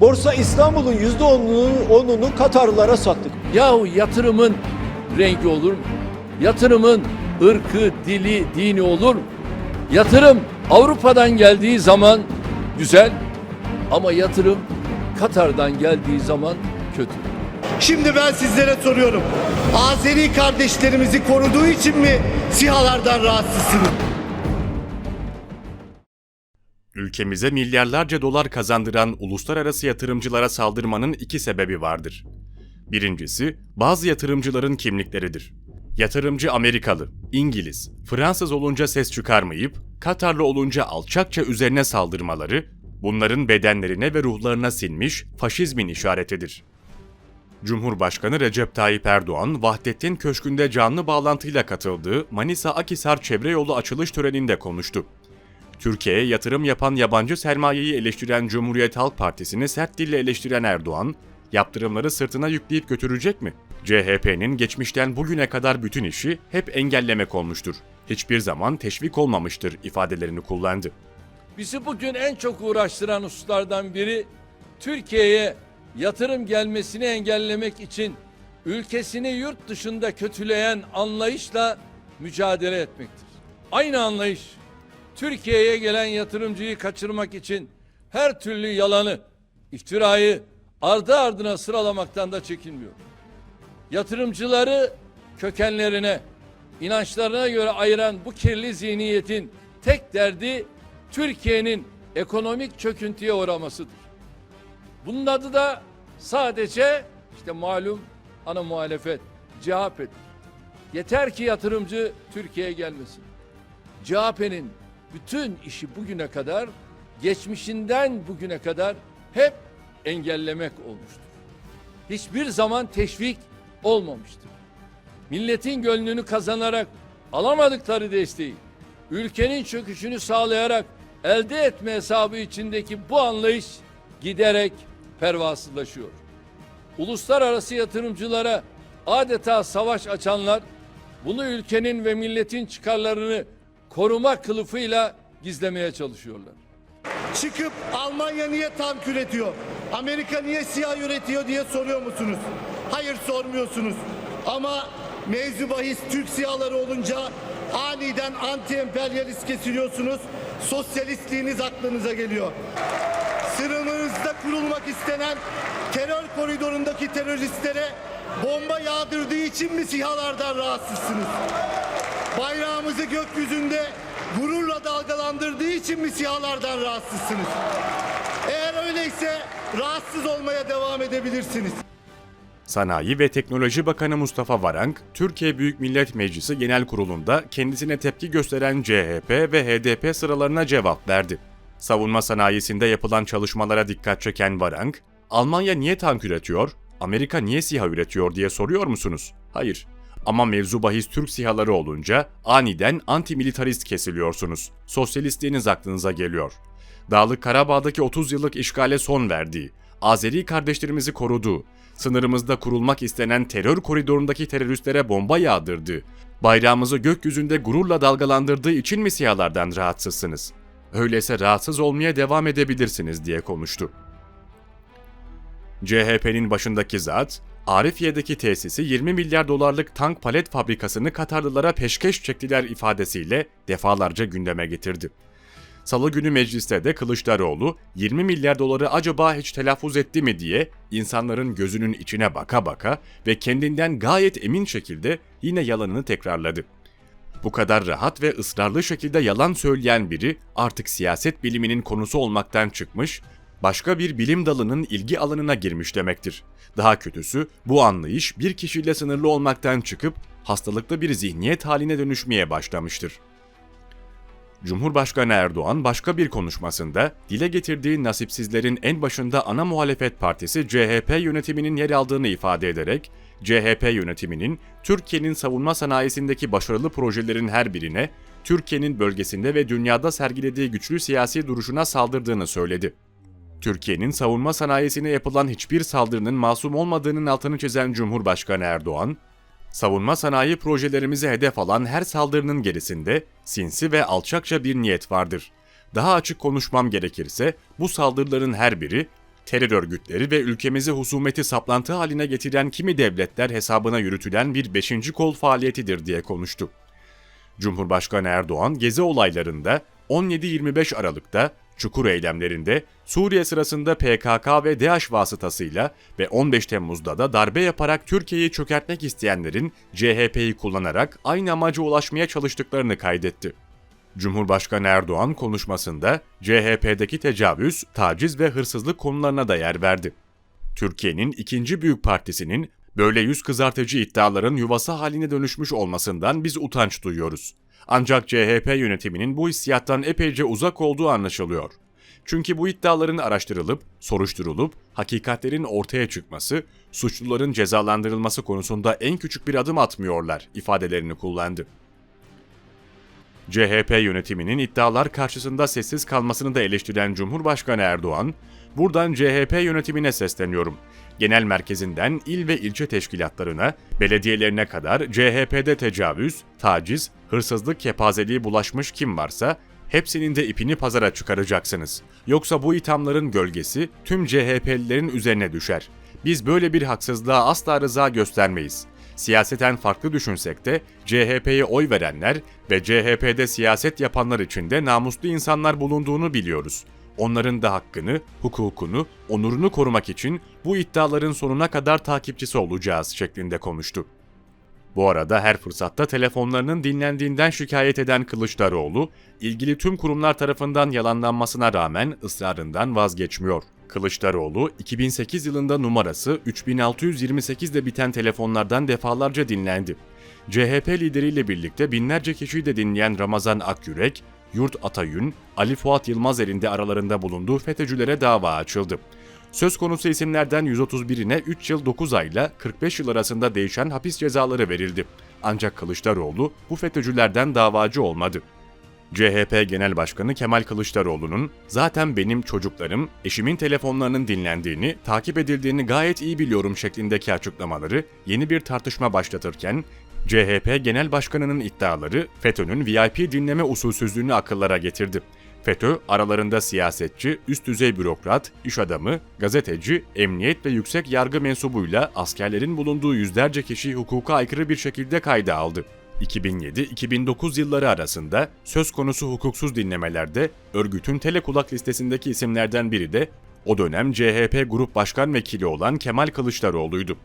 Borsa İstanbul'un %10'unu onunu Katarlılara sattık. Yahu yatırımın rengi olur mu? Yatırımın ırkı, dili, dini olur mu? Yatırım Avrupa'dan geldiği zaman güzel ama yatırım Katar'dan geldiği zaman kötü. Şimdi ben sizlere soruyorum. Azeri kardeşlerimizi koruduğu için mi sihalardan rahatsızsınız? Ülkemize milyarlarca dolar kazandıran uluslararası yatırımcılara saldırmanın iki sebebi vardır. Birincisi, bazı yatırımcıların kimlikleridir. Yatırımcı Amerikalı, İngiliz, Fransız olunca ses çıkarmayıp, Katarlı olunca alçakça üzerine saldırmaları, bunların bedenlerine ve ruhlarına sinmiş faşizmin işaretidir. Cumhurbaşkanı Recep Tayyip Erdoğan, Vahdettin Köşkü'nde canlı bağlantıyla katıldığı Manisa Akisar Çevre Yolu açılış töreninde konuştu. Türkiye'ye yatırım yapan yabancı sermayeyi eleştiren Cumhuriyet Halk Partisi'ni sert dille eleştiren Erdoğan, yaptırımları sırtına yükleyip götürecek mi? CHP'nin geçmişten bugüne kadar bütün işi hep engellemek olmuştur. Hiçbir zaman teşvik olmamıştır ifadelerini kullandı. Bizi bugün en çok uğraştıran hususlardan biri Türkiye'ye yatırım gelmesini engellemek için ülkesini yurt dışında kötüleyen anlayışla mücadele etmektir. Aynı anlayış Türkiye'ye gelen yatırımcıyı kaçırmak için her türlü yalanı, iftirayı ardı ardına sıralamaktan da çekinmiyor. Yatırımcıları kökenlerine, inançlarına göre ayıran bu kirli zihniyetin tek derdi Türkiye'nin ekonomik çöküntüye uğramasıdır. Bunun adı da sadece işte malum ana muhalefet, CHP'dir. Yeter ki yatırımcı Türkiye'ye gelmesin. CHP'nin bütün işi bugüne kadar, geçmişinden bugüne kadar hep engellemek olmuştur. Hiçbir zaman teşvik olmamıştır. Milletin gönlünü kazanarak alamadıkları desteği, ülkenin çöküşünü sağlayarak elde etme hesabı içindeki bu anlayış giderek pervasızlaşıyor. Uluslararası yatırımcılara adeta savaş açanlar bunu ülkenin ve milletin çıkarlarını koruma kılıfıyla gizlemeye çalışıyorlar. Çıkıp Almanya niye tank üretiyor? Amerika niye siyah üretiyor diye soruyor musunuz? Hayır sormuyorsunuz. Ama mevzu bahis Türk siyahları olunca aniden anti emperyalist kesiliyorsunuz. Sosyalistliğiniz aklınıza geliyor. Sınırınızda kurulmak istenen terör koridorundaki teröristlere bomba yağdırdığı için mi sihalardan rahatsızsınız? Bayrağımızı gökyüzünde gururla dalgalandırdığı için mi sihalardan rahatsızsınız? Eğer öyleyse rahatsız olmaya devam edebilirsiniz. Sanayi ve Teknoloji Bakanı Mustafa Varank, Türkiye Büyük Millet Meclisi Genel Kurulu'nda kendisine tepki gösteren CHP ve HDP sıralarına cevap verdi. Savunma sanayisinde yapılan çalışmalara dikkat çeken Varank, Almanya niye tank üretiyor, Amerika niye SİHA üretiyor diye soruyor musunuz? Hayır. Ama mevzu bahis Türk SİHA'ları olunca aniden anti-militarist kesiliyorsunuz. Sosyalistliğiniz aklınıza geliyor. Dağlık Karabağ'daki 30 yıllık işgale son verdiği, Azeri kardeşlerimizi koruduğu, sınırımızda kurulmak istenen terör koridorundaki teröristlere bomba yağdırdığı, bayrağımızı gökyüzünde gururla dalgalandırdığı için mi siyalardan rahatsızsınız? Öyleyse rahatsız olmaya devam edebilirsiniz diye konuştu. CHP'nin başındaki zat, Arifiye'deki tesisi 20 milyar dolarlık tank palet fabrikasını Katarlılara peşkeş çektiler ifadesiyle defalarca gündeme getirdi. Salı günü mecliste de Kılıçdaroğlu 20 milyar doları acaba hiç telaffuz etti mi diye insanların gözünün içine baka baka ve kendinden gayet emin şekilde yine yalanını tekrarladı. Bu kadar rahat ve ısrarlı şekilde yalan söyleyen biri artık siyaset biliminin konusu olmaktan çıkmış, başka bir bilim dalının ilgi alanına girmiş demektir. Daha kötüsü bu anlayış bir kişiyle sınırlı olmaktan çıkıp hastalıklı bir zihniyet haline dönüşmeye başlamıştır. Cumhurbaşkanı Erdoğan başka bir konuşmasında dile getirdiği nasipsizlerin en başında ana muhalefet partisi CHP yönetiminin yer aldığını ifade ederek CHP yönetiminin Türkiye'nin savunma sanayisindeki başarılı projelerin her birine Türkiye'nin bölgesinde ve dünyada sergilediği güçlü siyasi duruşuna saldırdığını söyledi. Türkiye'nin savunma sanayisine yapılan hiçbir saldırının masum olmadığının altını çizen Cumhurbaşkanı Erdoğan, savunma sanayi projelerimizi hedef alan her saldırının gerisinde sinsi ve alçakça bir niyet vardır. Daha açık konuşmam gerekirse bu saldırıların her biri terör örgütleri ve ülkemizi husumeti saplantı haline getiren kimi devletler hesabına yürütülen bir beşinci kol faaliyetidir diye konuştu. Cumhurbaşkanı Erdoğan gezi olaylarında 17-25 Aralık'ta Çukur eylemlerinde Suriye sırasında PKK ve DAEŞ vasıtasıyla ve 15 Temmuz'da da darbe yaparak Türkiye'yi çökertmek isteyenlerin CHP'yi kullanarak aynı amaca ulaşmaya çalıştıklarını kaydetti. Cumhurbaşkanı Erdoğan konuşmasında CHP'deki tecavüz, taciz ve hırsızlık konularına da yer verdi. Türkiye'nin ikinci büyük partisinin böyle yüz kızartıcı iddiaların yuvası haline dönüşmüş olmasından biz utanç duyuyoruz. Ancak CHP yönetiminin bu hissiyattan epeyce uzak olduğu anlaşılıyor. Çünkü bu iddiaların araştırılıp, soruşturulup, hakikatlerin ortaya çıkması, suçluların cezalandırılması konusunda en küçük bir adım atmıyorlar ifadelerini kullandı. CHP yönetiminin iddialar karşısında sessiz kalmasını da eleştiren Cumhurbaşkanı Erdoğan, buradan CHP yönetimine sesleniyorum. Genel merkezinden il ve ilçe teşkilatlarına, belediyelerine kadar CHP'de tecavüz, taciz, hırsızlık kepazeliği bulaşmış kim varsa hepsinin de ipini pazara çıkaracaksınız. Yoksa bu ithamların gölgesi tüm CHP'lilerin üzerine düşer. Biz böyle bir haksızlığa asla rıza göstermeyiz. Siyaseten farklı düşünsek de CHP'ye oy verenler ve CHP'de siyaset yapanlar içinde namuslu insanlar bulunduğunu biliyoruz. Onların da hakkını, hukukunu, onurunu korumak için bu iddiaların sonuna kadar takipçisi olacağız şeklinde konuştu. Bu arada her fırsatta telefonlarının dinlendiğinden şikayet eden Kılıçdaroğlu, ilgili tüm kurumlar tarafından yalanlanmasına rağmen ısrarından vazgeçmiyor. Kılıçdaroğlu, 2008 yılında numarası 3628 ile biten telefonlardan defalarca dinlendi. CHP lideriyle birlikte binlerce kişiyi de dinleyen Ramazan Akyürek, Yurt Atayün, Ali Fuat Yılmazer'in de aralarında bulunduğu FETÖ'cülere dava açıldı. Söz konusu isimlerden 131'ine 3 yıl 9 ayla 45 yıl arasında değişen hapis cezaları verildi. Ancak Kılıçdaroğlu bu FETÖ'cülerden davacı olmadı. CHP Genel Başkanı Kemal Kılıçdaroğlu'nun zaten benim çocuklarım eşimin telefonlarının dinlendiğini, takip edildiğini gayet iyi biliyorum şeklindeki açıklamaları yeni bir tartışma başlatırken CHP Genel Başkanı'nın iddiaları FETÖ'nün VIP dinleme usulsüzlüğünü akıllara getirdi. FETÖ aralarında siyasetçi, üst düzey bürokrat, iş adamı, gazeteci, emniyet ve yüksek yargı mensubuyla askerlerin bulunduğu yüzlerce kişiyi hukuka aykırı bir şekilde kayda aldı. 2007-2009 yılları arasında söz konusu hukuksuz dinlemelerde örgütün telekulak listesindeki isimlerden biri de o dönem CHP Grup Başkan Vekili olan Kemal Kılıçdaroğlu'ydu.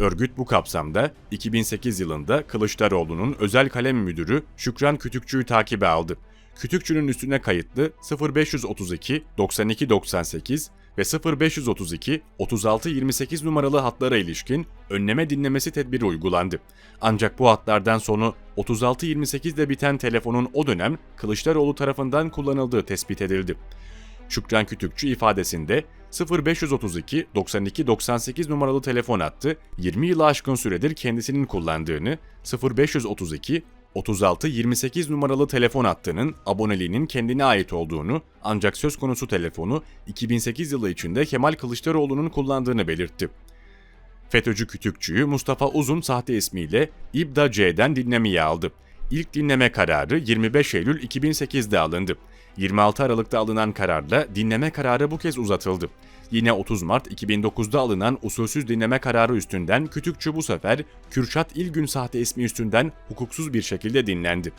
Örgüt bu kapsamda 2008 yılında Kılıçdaroğlu'nun özel kalem müdürü Şükran Kütükçü'yü takibe aldı. Kütükçü'nün üstüne kayıtlı 0532 92 98 ve 0532 36 28 numaralı hatlara ilişkin önleme dinlemesi tedbiri uygulandı. Ancak bu hatlardan sonu 36 28 ile biten telefonun o dönem Kılıçdaroğlu tarafından kullanıldığı tespit edildi. Şükran Kütükçü ifadesinde 0532 92 98 numaralı telefon hattı 20 yılı aşkın süredir kendisinin kullandığını, 0532 36 28 numaralı telefon hattının aboneliğinin kendine ait olduğunu ancak söz konusu telefonu 2008 yılı içinde Kemal Kılıçdaroğlu'nun kullandığını belirtti. FETÖ'cü kütükçüyü Mustafa Uzun sahte ismiyle İbda C'den dinlemeye aldı. İlk dinleme kararı 25 Eylül 2008'de alındı. 26 Aralık'ta alınan kararla dinleme kararı bu kez uzatıldı. Yine 30 Mart 2009'da alınan usulsüz dinleme kararı üstünden Kütükçü bu sefer Kürşat İlgün sahte ismi üstünden hukuksuz bir şekilde dinlendi.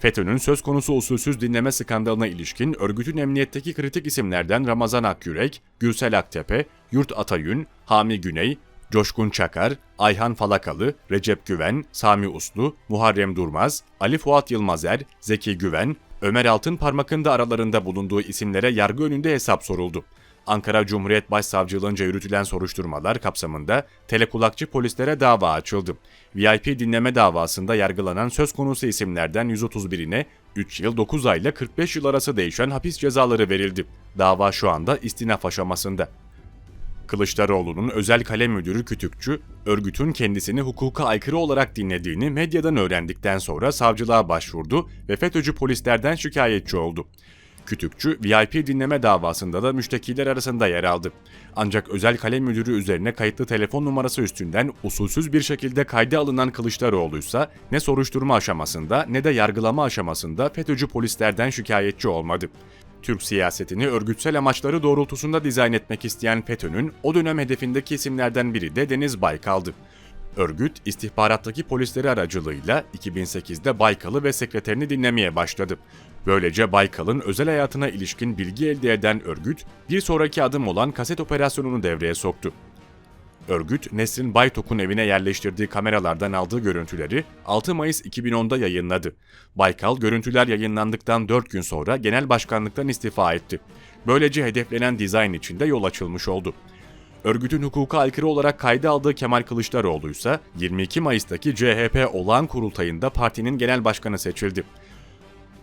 FETÖ'nün söz konusu usulsüz dinleme skandalına ilişkin örgütün emniyetteki kritik isimlerden Ramazan Akyürek, Gürsel Aktepe, Yurt Atayün, Hami Güney, Coşkun Çakar, Ayhan Falakalı, Recep Güven, Sami Uslu, Muharrem Durmaz, Ali Fuat Yılmazer, Zeki Güven, Ömer Altın parmakın da aralarında bulunduğu isimlere yargı önünde hesap soruldu. Ankara Cumhuriyet Başsavcılığınca yürütülen soruşturmalar kapsamında telekulakçı polislere dava açıldı. VIP dinleme davasında yargılanan söz konusu isimlerden 131'ine 3 yıl 9 ayla 45 yıl arası değişen hapis cezaları verildi. Dava şu anda istinaf aşamasında. Kılıçdaroğlu'nun özel kalem müdürü Kütükçü, örgütün kendisini hukuka aykırı olarak dinlediğini medyadan öğrendikten sonra savcılığa başvurdu ve FETÖ'cü polislerden şikayetçi oldu. Kütükçü, VIP dinleme davasında da müştekiler arasında yer aldı. Ancak özel kalem müdürü üzerine kayıtlı telefon numarası üstünden usulsüz bir şekilde kayda alınan Kılıçdaroğlu ise ne soruşturma aşamasında ne de yargılama aşamasında FETÖ'cü polislerden şikayetçi olmadı. Türk siyasetini örgütsel amaçları doğrultusunda dizayn etmek isteyen FETÖ'nün o dönem hedefindeki isimlerden biri de Deniz Baykal'dı. Örgüt, istihbarattaki polisleri aracılığıyla 2008'de Baykal'ı ve sekreterini dinlemeye başladı. Böylece Baykal'ın özel hayatına ilişkin bilgi elde eden örgüt, bir sonraki adım olan kaset operasyonunu devreye soktu. Örgüt, Nesrin Baytok'un evine yerleştirdiği kameralardan aldığı görüntüleri 6 Mayıs 2010'da yayınladı. Baykal, görüntüler yayınlandıktan 4 gün sonra genel başkanlıktan istifa etti. Böylece hedeflenen dizayn için de yol açılmış oldu. Örgütün hukuka aykırı olarak kayda aldığı Kemal Kılıçdaroğlu ise 22 Mayıs'taki CHP olağan kurultayında partinin genel başkanı seçildi.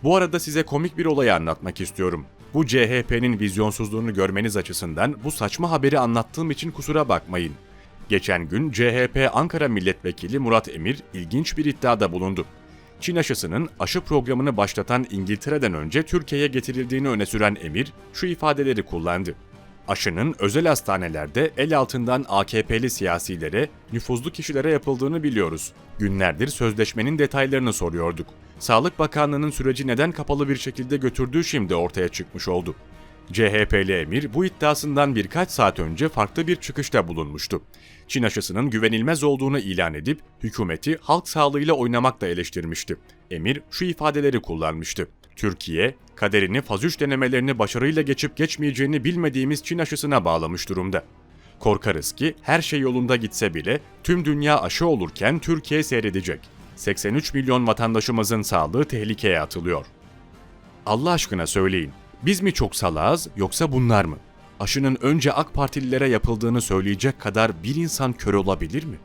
Bu arada size komik bir olayı anlatmak istiyorum. Bu CHP'nin vizyonsuzluğunu görmeniz açısından bu saçma haberi anlattığım için kusura bakmayın. Geçen gün CHP Ankara Milletvekili Murat Emir ilginç bir iddiada bulundu. Çin aşısının aşı programını başlatan İngiltere'den önce Türkiye'ye getirildiğini öne süren Emir şu ifadeleri kullandı. Aşının özel hastanelerde el altından AKP'li siyasilere, nüfuzlu kişilere yapıldığını biliyoruz. Günlerdir sözleşmenin detaylarını soruyorduk. Sağlık Bakanlığı'nın süreci neden kapalı bir şekilde götürdüğü şimdi ortaya çıkmış oldu. CHP'li emir bu iddiasından birkaç saat önce farklı bir çıkışta bulunmuştu. Çin aşısının güvenilmez olduğunu ilan edip hükümeti halk sağlığıyla oynamakla eleştirmişti. Emir şu ifadeleri kullanmıştı. Türkiye, kaderini faz 3 denemelerini başarıyla geçip geçmeyeceğini bilmediğimiz Çin aşısına bağlamış durumda. Korkarız ki her şey yolunda gitse bile tüm dünya aşı olurken Türkiye seyredecek. 83 milyon vatandaşımızın sağlığı tehlikeye atılıyor. Allah aşkına söyleyin. Biz mi çok salağız yoksa bunlar mı? Aşının önce AK Partililere yapıldığını söyleyecek kadar bir insan kör olabilir mi?